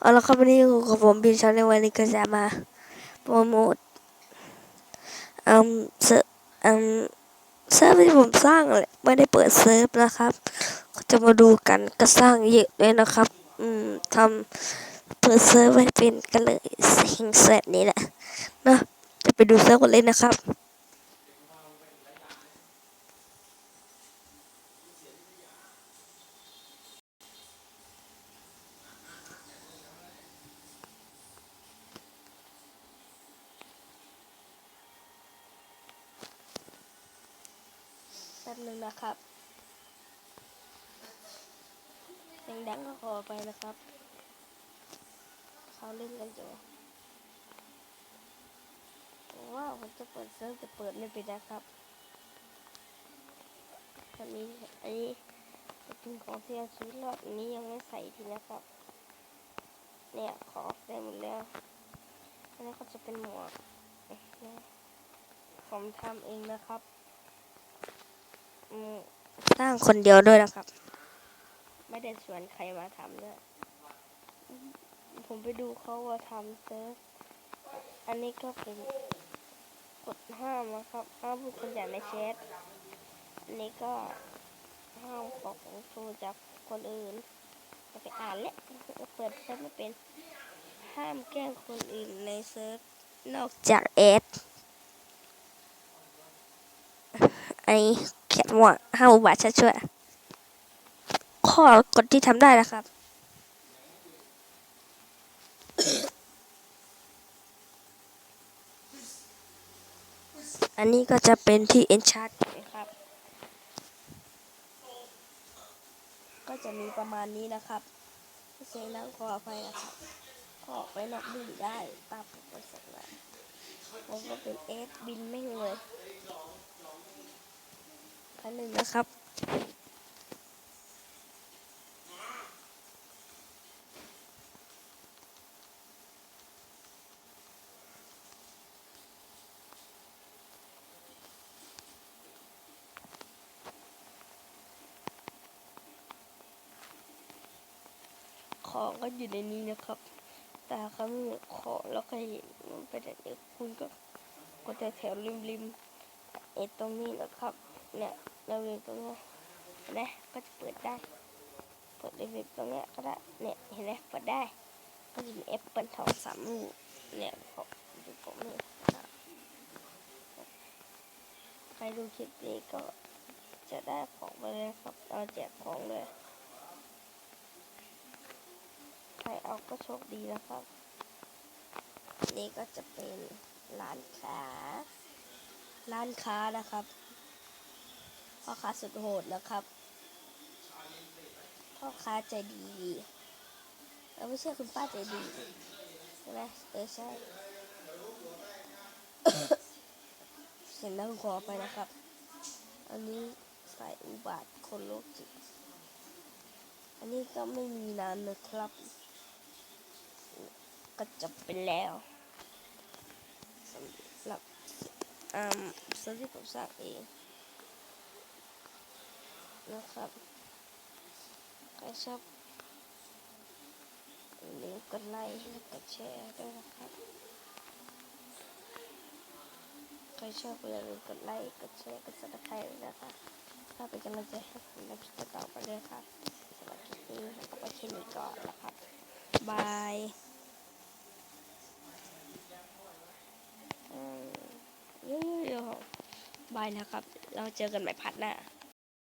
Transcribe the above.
เอาละครับวันนี้อยู่กับผมบินชาในวันนี้ก็จะมาโปรโมทอืมเซิร์ฟอืมเซิร์ฟที่ผมสร้างแหละไม่ได้เปิดเซิร์ฟนะครับ จะมาดูกันก็สร้างเยอะเลยนะครับ อืมทำเปิดเซิร์ฟไว้เป็นกันเลยสิ่งเสร็จนี้แหละนะจะไปดูเซิร์ฟกันเลยนะครับ ป๊บนึงนะครับเสียงดังก็ขอไปนะครับ เขาเล่นกันอยู่ว้าวผมจะเปิดเซิร์ฟจะเปิดไม่เป็นนะครับอันนี้อันนี้เป็นของที่เอาชีวิตรอดอันนี้ยังไม่ใส่ทีนะครับ เนี่ยของได้หมดแล้วอันนี้ก็จะเป็นหมวกผมทำเองนะครับ สร้างคนเดียวด้วยนะครับ ไม่ได้ชวนใครมาทำด้วยผมไปดูเขาว่าทำเซิร์ฟอันนี้ก็เป็นกฎห้ามนะครับห้ามพูดคนอย่างในแชทอันนี้ก็ห้ามขอของโชว์จากคนอื่นจะไปอ่านและเปิดเซิร์ฟไม่เป็นห้ามแกล้งคนอื่นในเซิร์ฟนอกจากแอดอันนี้ เขียนว่าห้าอุบาทชัดช่วยข้อกฎที่ทำได้นะครับ อันนี้ก็จะเป็นที่ enchant นะครับ ก็จะมีประมาณนี้นะครับเสียงดังขออภัยนะครับขออไปนอกบุญได้ตามผมประสงค์มาผมก็เป็นเอสบินไม่เลย อันหนึ่งนะครับของก็อยู่ในนี้นะครับแต่เขาไม่มีของแล้วก็เห็นมันเป็นแบบนี้คุณก็กดแต่แถวริมริมๆไอ้ตรงนี้นะครับ เนี่ยเราเรียนตรงเนี้ยเห็นไหมก็จะเปิดได้เปิดริมๆตรงเนี้ยก็ได้เนี่ยเห็นไหมเปิดได้ก็จะมีแอปเปิลทองสามลูกเนี่ยผมดูผมนี่นะใครดูคลิปนี้ก็จะได้ของไปเลยครับเราแจกของเลยใครเอาก็โชคดีนะครับ นี่ก็จะเป็นร้านค้าร้านค้านะครับ พ่อค้าสุดโหดนะครับ พ่อค้าใจดีเออไม่ใช่คุณป้าใจดีใช่ไหมเออใช่เสียงดังขอไปนะครับ อันนี้ใส่อุบาทคนโรคจิตอันนี้ก็ไม่มีนานนะครับ ก็จบไปแล้วสำหรับอ่าเซิร์ฟที่ผมสร้างเอง นะครับ ใครชอบอย่าลืมกดไลค์และกดแชร์ด้วยนะครับ ใครชอบก็อย่าลืมกดไลค์กดแชร์กดซับสไครต์ด้วยนะครับถ้าเป็นกำลังใจให้ผมในคลิปต่อไปด้วยครับสำหรับคลิปนี้ก็ไปแค่นี้ก่อนนะครับบายอืมเยอะๆบายนะครับ เราเจอกันใหม่พัดหน้า